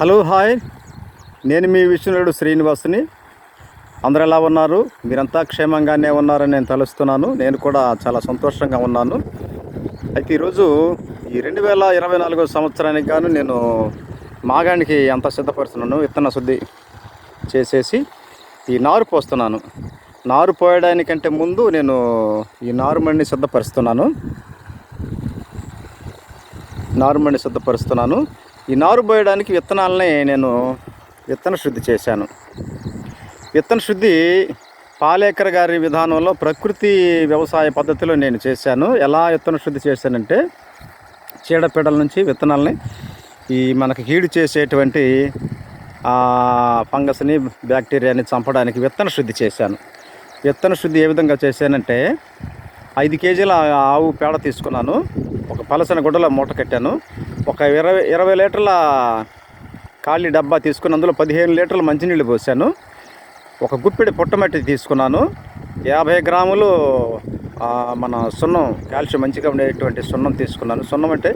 Hello hi. నేను మీ విష్ణుడు శ్రీనివాసుని. అందరు ఎలా ఉన్నారు? మీరంతా క్షేమంగానే ఉన్నారని నేను తలుస్తున్నాను. నేను కూడా చాలా సంతోషంగా ఉన్నాను. అయితే ఈరోజు ఈ రెండు వేల ఇరవై నాలుగో సంవత్సరానికి గాను నేను మాగానికి అంత సిద్ధపరుస్తున్నాను విత్తన శుద్ధి చేసేసి ఈ నారు పోస్తున్నాను. నారు పోయడానికంటే ముందు నేను ఈ నారుమడిని సిద్ధపరుస్తున్నాను. నారుమడిని సిద్ధపరుస్తున్నాను. ఈ నారు పోయడానికి విత్తనాలని నేను విత్తన శుద్ధి చేశాను. విత్తన శుద్ధి పాలేకర్ గారి విధానంలో ప్రకృతి వ్యవసాయ పద్ధతిలో నేను చేశాను. ఎలా విత్తన శుద్ధి చేశానంటే చీడపీడల నుంచి విత్తనాలని ఈ మనకు హీడు చేసేటువంటి ఫంగస్ని బ్యాక్టీరియాని చంపడానికి విత్తన శుద్ధి చేశాను. విత్తన శుద్ధి ఏ విధంగా చేశానంటే ఐదు కేజీల ఆవు పేడ తీసుకున్నాను. ఒక పలసన గుడ్డలో మూట కట్టాను. ఒక ఇరవై ఇరవై లీటర్ల ఖాళీ డబ్బా తీసుకుని అందులో పదిహేను లీటర్ల మంచినీళ్ళు పోసాను. ఒక గుప్పిడి పుట్టమట్టి తీసుకున్నాను. యాభై గ్రాములు మన సున్నం కాల్షియం మంచిగా ఉండేటువంటి సున్నం తీసుకున్నాను. సున్నం అంటే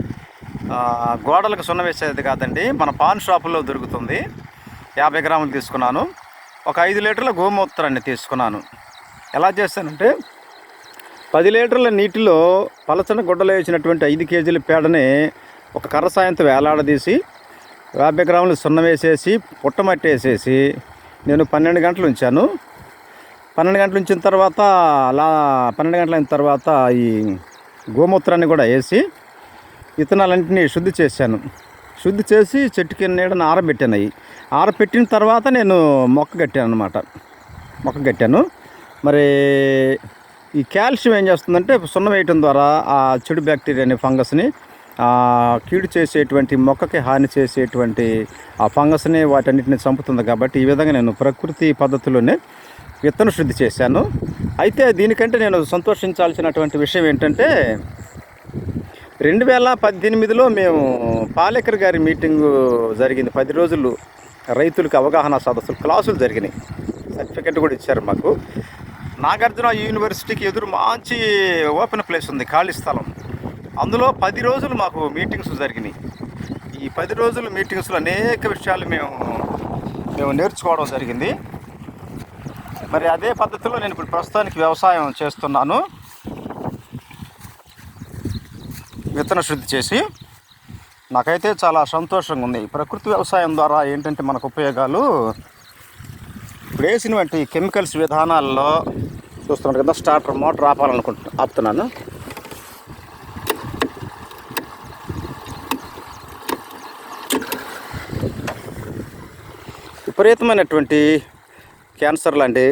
గోడలకు సున్నం వేసేది కాదండి మన పాన్ షాపులో దొరుకుతుంది. యాభై గ్రాములు తీసుకున్నాను. ఒక ఐదు లీటర్ల గోమూత్రాన్ని తీసుకున్నాను. ఎలా చేస్తానంటే పది లీటర్ల నీటిలో పలచన గుడ్డలు వేసినటువంటి ఐదు కేజీల పేడని ఒక కర్ర సాయంతో వేలాడదీసి యాభై గ్రాములు సున్నం వేసేసి పుట్టమట్టి వేసేసి నేను పన్నెండు గంటలు ఉంచాను. పన్నెండు గంటలు ఉంచిన తర్వాత అలా పన్నెండు గంటల అయిన తర్వాత ఈ గోమూత్రాన్ని కూడా వేసి విత్తనాలన్నింటినీ శుద్ధి చేశాను. శుద్ధి చేసి చెట్టు కింద నీడని ఆరబెట్టాను. అవి ఆరబెట్టిన తర్వాత నేను మొక్క కట్టాను అనమాట మొక్క కట్టాను. మరి ఈ కాల్షియం ఏం చేస్తుందంటే సున్నం వేయటం ద్వారా ఆ చెడు బ్యాక్టీరియాని ఫంగస్ని కీడు చేసేటువంటి మొక్కకి హాని చేసేటువంటి ఆ ఫంగస్ని వాటన్నిటిని చంపుతుంది కాబట్టి ఈ విధంగా నేను ప్రకృతి పద్ధతిలోనే విత్తన శుద్ధి చేశాను. అయితే దీనికంటే నేను సంతోషించాల్సినటువంటి విషయం ఏంటంటే రెండు వేల పద్దెనిమిదిలో మేము పాలేకర్ గారి మీటింగు జరిగింది. పది రోజులు రైతులకు అవగాహన సదస్సులు క్లాసులు జరిగినాయి. సర్టిఫికెట్ కూడా ఇచ్చారు మాకు. నాగార్జున యూనివర్సిటీకి ఎదురు మంచి ఓపెన్ ప్లేస్ ఉంది ఖాళీ స్థలం. అందులో పది రోజులు మాకు మీటింగ్స్ జరిగినాయి. ఈ పది రోజుల మీటింగ్స్లో అనేక విషయాలు మేము మేము నేర్చుకోవడం జరిగింది. మరి అదే పద్ధతిలో నేను ఇప్పుడు ప్రస్తుతానికి వ్యవసాయం చేస్తున్నాను. విత్తన శుద్ధి చేసి నాకైతే చాలా సంతోషంగా ఉంది. ప్రకృతి వ్యవసాయం ద్వారా ఏంటంటే మనకు ఉపయోగాలు? ఇప్పుడు వేసినటువంటి కెమికల్స్ విధానాల్లో చూస్తున్నాడు కదా స్టార్టర్ మోటార్ ఆపాలనుకుంటు ఆపుతున్నాను. విపరీతమైనటువంటి క్యాన్సర్ లాంటి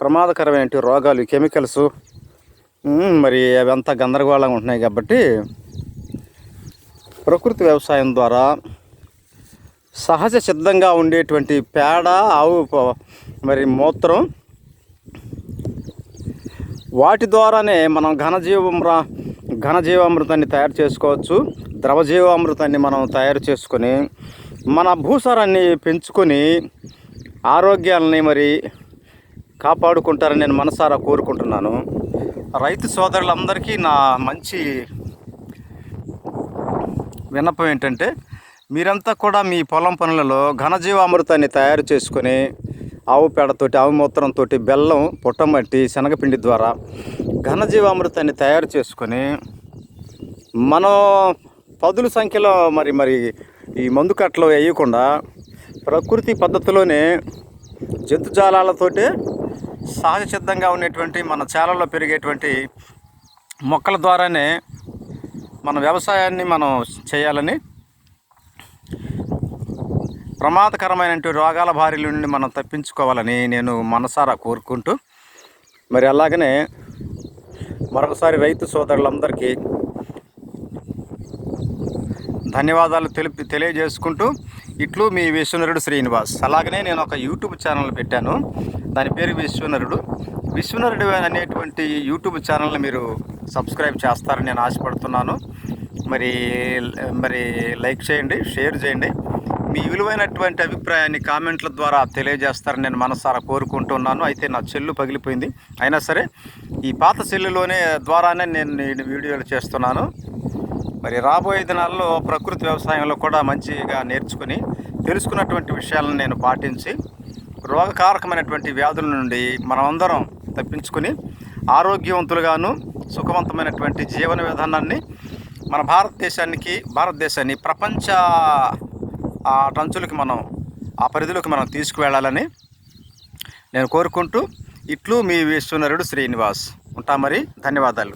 ప్రమాదకరమైన రోగాలు కెమికల్స్ మరి అవి అంతా గందరగోళంగా ఉంటున్నాయి కాబట్టి ప్రకృతి వ్యవసాయం ద్వారా సహజ సిద్ధంగా ఉండేటువంటి పేడ ఆవు మరి మూత్రం వాటి ద్వారానే మనం ఘనజీవమ్ర ఘనజీవామృతాన్ని తయారు చేసుకోవచ్చు. ద్రవజీవామృతాన్ని మనం తయారు చేసుకొని మన భూసారాన్ని పెంచుకొని ఆరోగ్యాలని మరి కాపాడుకుంటారని నేను మనసారా కోరుకుంటున్నాను. రైతు సోదరులందరికీ నా మంచి విన్నపం ఏంటంటే మీరంతా కూడా మీ పొలం పనులలో ఘనజీవామృతాన్ని తయారు చేసుకొని ఆవు పేడతోటి ఆవు మూత్రంతో బెల్లం పుట్టమట్టి శనగపిండి ద్వారా ఘనజీవామృతాన్ని తయారు చేసుకొని మనం పదుల సంఖ్యలో మరి మరి ఈ మందు కట్టలు వేయకుండా ప్రకృతి పద్ధతిలోనే జంతుజాలాలతోటే సహజ సిద్ధంగా ఉండేటువంటి మన చేలల్లో పెరిగేటువంటి మొక్కల ద్వారానే మన వ్యవసాయాన్ని మనం చేయాలని ప్రమాదకరమైనటువంటి రోగాల బారి నుండి మనం తప్పించుకోవాలని నేను మనసారా కోరుకుంటూ మరి అలాగనే మరొకసారి రైతు సోదరులందరికీ ధన్యవాదాలు తెలిపి తెలియజేసుకుంటూ ఇట్లు మీ విశ్వనరుడు శ్రీనివాస్. అలాగనే నేను ఒక యూట్యూబ్ ఛానల్ పెట్టాను. దాని పేరు విశ్వనరుడు. విశ్వనరుడు అనేటువంటి యూట్యూబ్ ఛానల్ని మీరు సబ్స్క్రైబ్ చేస్తారని నేను ఆశపడుతున్నాను. మరి మరి లైక్ చేయండి షేర్ చేయండి. మీ విలువైనటువంటి అభిప్రాయాన్ని కామెంట్ల ద్వారా తెలియజేస్తారని నేను మనసారా కోరుకుంటున్నాను. అయితే నా చెల్లు పగిలిపోయింది. అయినా సరే ఈ పాత సెల్లులోనే ద్వారానే నేను వీడియోలు చేస్తున్నాను. మరి రాబోయే దినాల్లో ప్రకృతి వ్యవసాయంలో కూడా మంచిగా నేర్చుకుని తెలుసుకున్నటువంటి విషయాలను నేను పాటించి రోగకారకమైనటువంటి వ్యాధుల నుండి మనమందరం తప్పించుకుని ఆరోగ్యవంతులుగాను సుఖవంతమైనటువంటి జీవన విధానాన్ని మన భారతదేశానికి భారతదేశాన్ని ప్రపంచ ఆ టంచులకి మనం ఆ పరిధిలోకి మనం తీసుకువెళ్ళాలని నేను కోరుకుంటూ ఇట్లు మీ విశ్వనరుడు శ్రీనివాస్. ఉంటా మరి ధన్యవాదాలు.